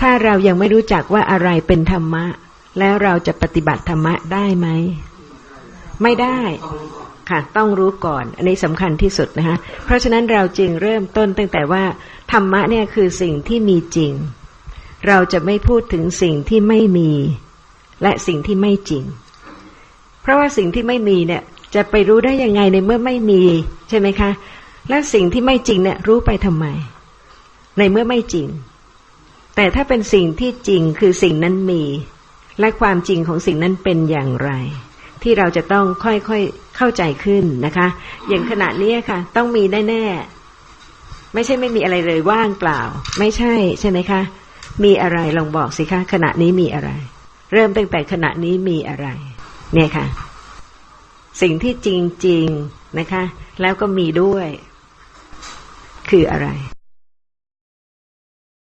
ถ้าเรายังไม่รู้จักว่าอะไรเป็นธรรมะ แล้วเราจะปฏิบัติธรรมะได้ไหม ไม่ได้ค่ะ ต้องรู้ก่อน อันนี้สำคัญที่สุดนะคะเพราะฉะนั้นเราจึงเริ่มต้นตั้งแต่ว่า ธรรมะเนี่ยคือสิ่งที่มีจริง เราจะไม่พูดถึงสิ่งที่ไม่มี และสิ่งที่ไม่จริง เพราะว่าสิ่งที่ไม่มีเนี่ย จะไปรู้ได้ยังไงในเมื่อไม่มี ใช่ไหมคะ และสิ่งที่ไม่จริงเนี่ย รู้ไปทำไม ในเมื่อไม่จริง แต่ถ้าเป็นสิ่งที่จริงคือสิ่งนั้นมี และความจริงของสิ่งนั้นเป็นอย่างไร ที่เราจะต้องค่อยๆเข้าใจขึ้นนะคะ อย่างขณะนี้ค่ะ ต้องมีแน่ๆไม่ใช่ไม่มีอะไรเลยว่างเปล่า ไม่ใช่ใช่ไหมคะ มีอะไรลองบอกสิคะ ขณะนี้มีอะไร เริ่มตั้งแต่ขณะนี้มีอะไร เนี่ยค่ะ สิ่งที่จริงๆนะคะ แล้วก็มีด้วย คืออะไร